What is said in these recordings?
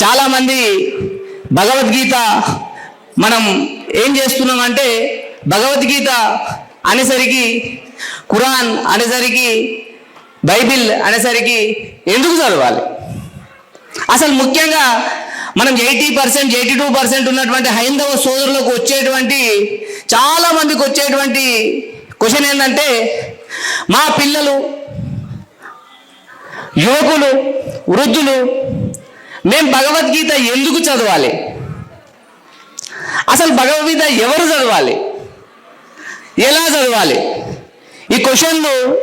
చాలామంది భగవద్గీత మనం ఏం చేస్తున్నాం అంటే భగవద్గీత అనేసరికి ఖురాన్ అనేసరికి బైబిల్ అనేసరికి ఎందుకు చదవాలి? అసలు ముఖ్యంగా మనం eighty percent eighty two percent ఉన్నటువంటి హైందవ సోదరులకు వచ్చేటువంటి చాలా మందికి వచ్చేటువంటి క్వశ్చన్ ఏంటంటే మా పిల్లలు యువకులు వృద్ధులు మేము భగవద్గీత ఎందుకు చదవాలి? అసలు భగవద్గీత ఎవరు చదవాలి? ఎలా చదవాలి? ఈ క్వశ్చన్లు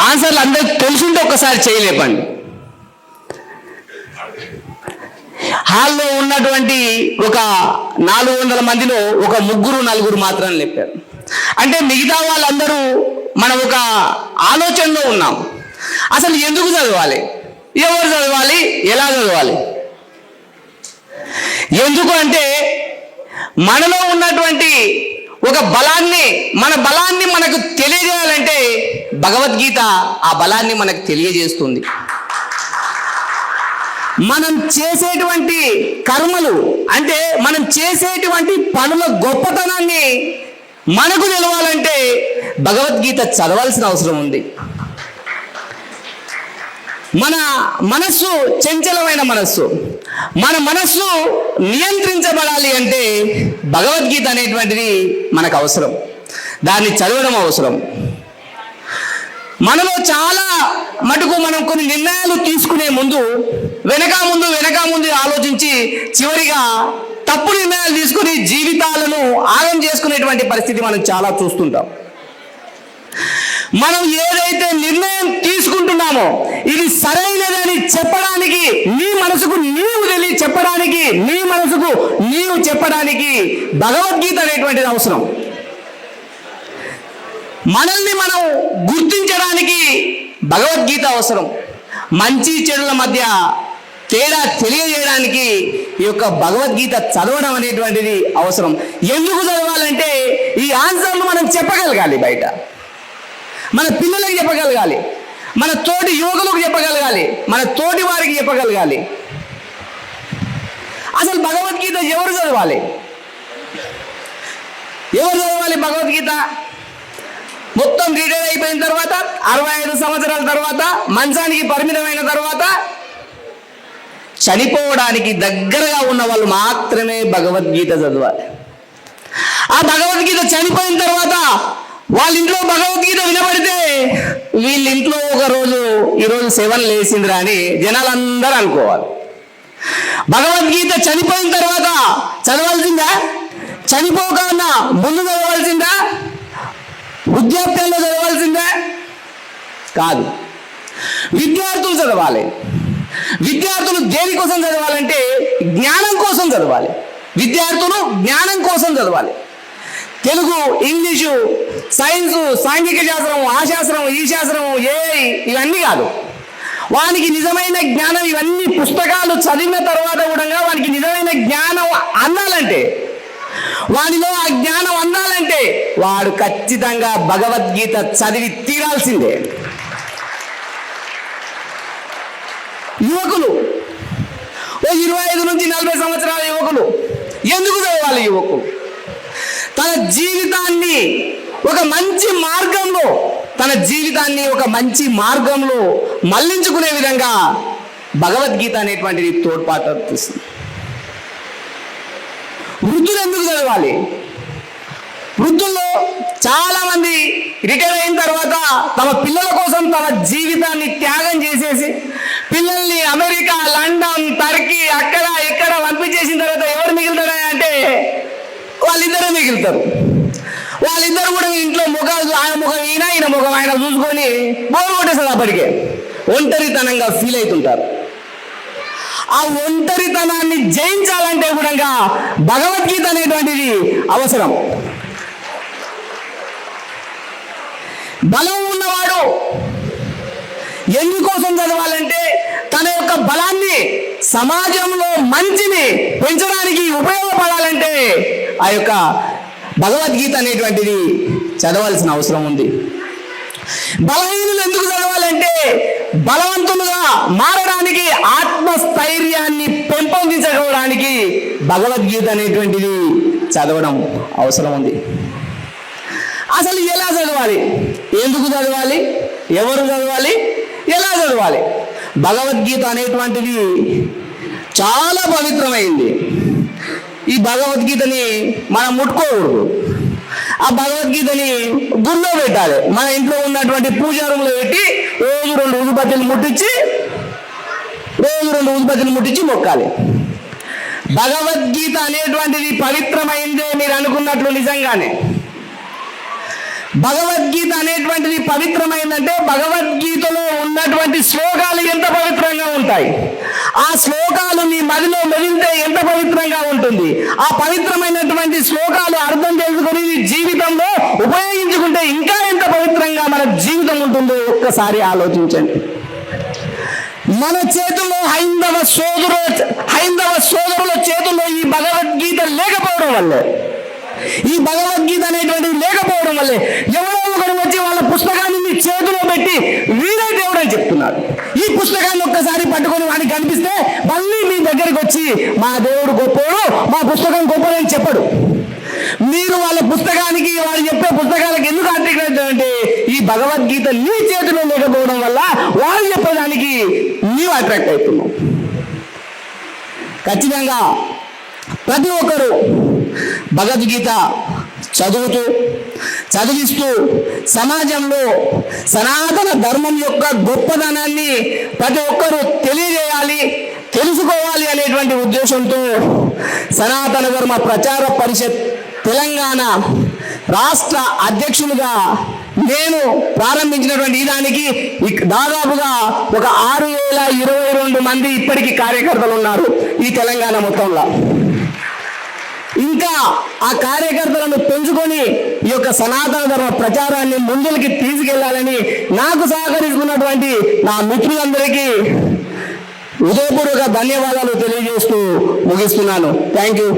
ఆన్సర్లు అందరికి తెలుసుంటే ఒక్కసారి చేయలేపండి. హాల్లో ఉన్నటువంటి ఒక నాలుగు వందల మందిలో ఒక ముగ్గురు నలుగురు మాత్రం లేపారు. అంటే మిగతా వాళ్ళందరూ మనం ఒక ఆలోచనలో ఉన్నాం. అసలు ఎందుకు చదవాలి? ఎవరు చదవాలి? ఎలా చదవాలి? ఎందుకు అంటే మనలో ఉన్నటువంటి ఒక బలాన్ని మన బలాన్ని మనకు తెలియజేయాలంటే భగవద్గీత ఆ బలాన్ని మనకు తెలియజేస్తుంది. మనం చేసేటువంటి కర్మలు అంటే మనం చేసేటువంటి పనుల గొప్పతనాన్ని మనకు తెలవాలంటే భగవద్గీత చదవాల్సిన అవసరం ఉంది. మన మనస్సు చంచలమైన మనస్సు. మన మనస్సు నియంత్రించబడాలి అంటే భగవద్గీత అనేటువంటిది మనకు అవసరం. దాన్ని చదవడం అవసరం. మనలో చాలా మటుకు మనం కొన్ని నిర్ణయాలు తీసుకునే ముందు వెనక ముందు వెనక ముందు ఆలోచించి చివరిగా తప్పు నిర్ణయాలు తీసుకుని జీవితాలను ఆగం చేసుకునేటువంటి పరిస్థితి మనం చాలా చూస్తుంటాం. మనం ఏదైతే నిర్ణయం తీసుకుంటున్నామో ఇది సరైనదని చెప్పడానికి నీ మనసుకు నీవు తెలియ చెప్పడానికి నీ మనసుకు నీవు చెప్పడానికి భగవద్గీత అనేటువంటిది అవసరం. మనల్ని మనం గుర్తించడానికి భగవద్గీత అవసరం. మంచి చెడుల మధ్య తేడా తెలియజేయడానికి ఈ యొక్క భగవద్గీత చదవడం అనేటువంటిది అవసరం. ఎందుకు చదవాలంటే ఈ ఆన్సర్లు మనం చెప్పగలగాలి బయట. మన పిల్లలకు చెప్పగలగాలి. మన తోటి యువకులకు చెప్పగలగాలి. మన తోటి వారికి చెప్పగలగాలి. అసలు భగవద్గీత ఎవరు చదవాలి? ఎవరు చదవాలి భగవద్గీత? మొత్తం రిటైర్ అయిపోయిన తర్వాత అరవై ఐదు సంవత్సరాల తర్వాత మంచానికి పరిమితమైన తర్వాత చనిపోవడానికి దగ్గరగా ఉన్న వాళ్ళు మాత్రమే భగవద్గీత చదవాలి. ఆ భగవద్గీత చనిపోయిన తర్వాత వాళ్ళ ఇంట్లో భగవద్గీత వినబడితే వీళ్ళ ఇంట్లో ఒక రోజు ఈరోజు సెవెన్ లేచిందిరా అని జనాలందరూ అనుకోవాలి. భగవద్గీత చనిపోయిన తర్వాత చదవాల్సిందా? చనిపోకన్నా ముందు చదవాల్సిందా? వృద్ధాప్యంలో చదవాల్సిందా? కాదు. విద్యార్థులు చదవాలి. విద్యార్థులు దేనికోసం చదవాలంటే జ్ఞానం కోసం చదవాలి. విద్యార్థులు జ్ఞానం కోసం చదవాలి. తెలుగు ఇంగ్లీషు సైన్సు సాంఘిక శాస్త్రం ఆ శాస్త్రం ఈ శాస్త్రం ఏ ఇవన్నీ కాదు. వానికి నిజమైన జ్ఞానం ఇవన్నీ పుస్తకాలు చదివిన తర్వాత కూడా వానికి నిజమైన జ్ఞానం అందాలంటే వానిలో ఆ జ్ఞానం అందాలంటే వాడు ఖచ్చితంగా భగవద్గీత చదివి తీరాల్సిందే. యువకులు ఓ ఇరవై ఐదు నుంచి నలభై సంవత్సరాల యువకులు ఎందుకు చదవాలి యువకులు? తన జీవితాన్ని ఒక మంచి మార్గంలో తన జీవితాన్ని ఒక మంచి మార్గంలో మళ్ళించుకునే విధంగా భగవద్గీత అనేటువంటిది తోడ్పాటు తీస్తుంది వృద్ధులు ఎందుకు చదవాలి? వృద్ధుల్లో చాలా మంది రిటైర్ అయిన తర్వాత తమ పిల్లల కోసం తమ జీవితాన్ని త్యాగం చేసేసి పిల్లల్ని అమెరికా లండన్ టర్కీ అక్కడ ఇక్కడ పంపించేసిన తర్వాత ఎవరు మిగులుతారా అంటే వాళ్ళిద్దరే మిగులుతారు. వాళ్ళిద్దరు కూడా ఇంట్లో ముఖాలు ఆయన ముఖం ఈయన ఈయన ముఖం ఆయన చూసుకొని బోరు కొట్టేస్తారు అప్పటికే. ఒంటరితనంగా ఫీల్ అవుతుంటారు. ఆ ఒంటరితనాన్ని జయించాలంటే కూడా భగవద్గీత అనేటువంటిది అవసరం. బలం ఉన్నవాడు ఎందుకోసం చదవాలంటే తన యొక్క బలాన్ని సమాజంలో మంచిని పెంచడానికి ఉపయోగపడాలంటే ఆ యొక్క భగవద్గీత అనేటువంటిది చదవాల్సిన అవసరం ఉంది. బలహీనులు ఎందుకు చదవాలంటే బలవంతులుగా మారడానికి ఆత్మస్థైర్యాన్ని పెంపొందించుకోవడానికి భగవద్గీత అనేటువంటిది చదవడం అవసరం ఉంది. అసలు ఎలా చదవాలి? ఎందుకు చదవాలి? ఎవరు చదవాలి? ఎలా చదవాలి? భగవద్గీత అనేటువంటిది చాలా పవిత్రమైంది. ఈ భగవద్గీతని మనం ముట్టుకోకూడదు. ఆ భగవద్గీతని గుళ్ళో పెట్టాలి. మన ఇంట్లో ఉన్నటువంటి పూజా పెట్టి రోజు రెండు ఉదుపత్తులు ముట్టించి రోజు రెండు ఉదుపత్తులు ముట్టించి మొక్కాలి. భగవద్గీత అనేటువంటిది పవిత్రమైందే మీరు అనుకున్నట్లు నిజంగానే. భగవద్గీత అనేటువంటిది పవిత్రమైందంటే భగవద్గీతలో ఉన్నటువంటి శ్లోకాలు ఎంత ఉంటాయి. ఆ శ్లోకాలు నీ మదిలో మెదిలితే ఎంత పవిత్రంగా ఉంటుంది. ఆ పవిత్రమైనటువంటి శ్లోకాలు అర్థం చేసుకుని నీ జీవితంలో ఉపయోగించుకుంటే ఇంకా ఎంత పవిత్రంగా మన జీవితం ఉంటుందో ఒక్కసారి ఆలోచించండి. మన చేతుల్లో హైందవ సోదరు హైందవ సోదరుల చేతుల్లో ఈ భగవద్గీత లేకపోవడం వల్లే. ఈ భగవద్గీత అనేటువంటిది లేకపోవడం వల్లే. ఎవరో ఒకరు వచ్చి వాళ్ళ పుస్తకాన్ని మీ చేతిలో పెట్టి వీరే దేవుడు అని చెప్తున్నారు ఈ పుస్తకాన్ని ఒక్కసారి పట్టుకొని వాడికి కనిపిస్తే మళ్ళీ మీ మా దేవుడు గొప్పోడు మా పుస్తకం గొప్పదని చెప్పడు. మీరు వాళ్ళ పుస్తకానికి వాళ్ళు చెప్పే పుస్తకాలకు ఎందుకు అట్రాక్ట్ అంటే ఈ భగవద్గీత నీ చేతిలో లేకపోవడం వల్ల వాళ్ళు చెప్పేదానికి నీవు అట్రాక్ట్ అవుతున్నావు. ఖచ్చితంగా ప్రతి ఒక్కరూ భగవద్గీత చదువుతూ చదివిస్తూ సమాజంలో సనాతన ధర్మం యొక్క గొప్పదనాన్ని ప్రతి ఒక్కరూ తెలియజేయాలి తెలుసుకోవాలి అనేటువంటి ఉద్దేశంతో సనాతన ధర్మ ప్రచార పరిషత్ తెలంగాణ రాష్ట్ర అధ్యక్షులుగా నేను ప్రారంభించినటువంటి దానికి దాదాపుగా ఒక ఆరు వేల ఇరవై రెండు మంది ఇప్పటికీ కార్యకర్తలు ఉన్నారు ఈ తెలంగాణ మొత్తంలో. ఇంకా ఆ కార్యకర్తలను పెంచుకొని ఈ యొక్క సనాతన ధర్మ ప్రచారాన్ని ముందులకి తీసుకెళ్ళాలని నాకు సహకరిస్తున్నటువంటి నా మిత్రులందరికీ హృదయపూర్వక ధన్యవాదాలు తెలియజేస్తూ ముగిస్తున్నాను. Thank you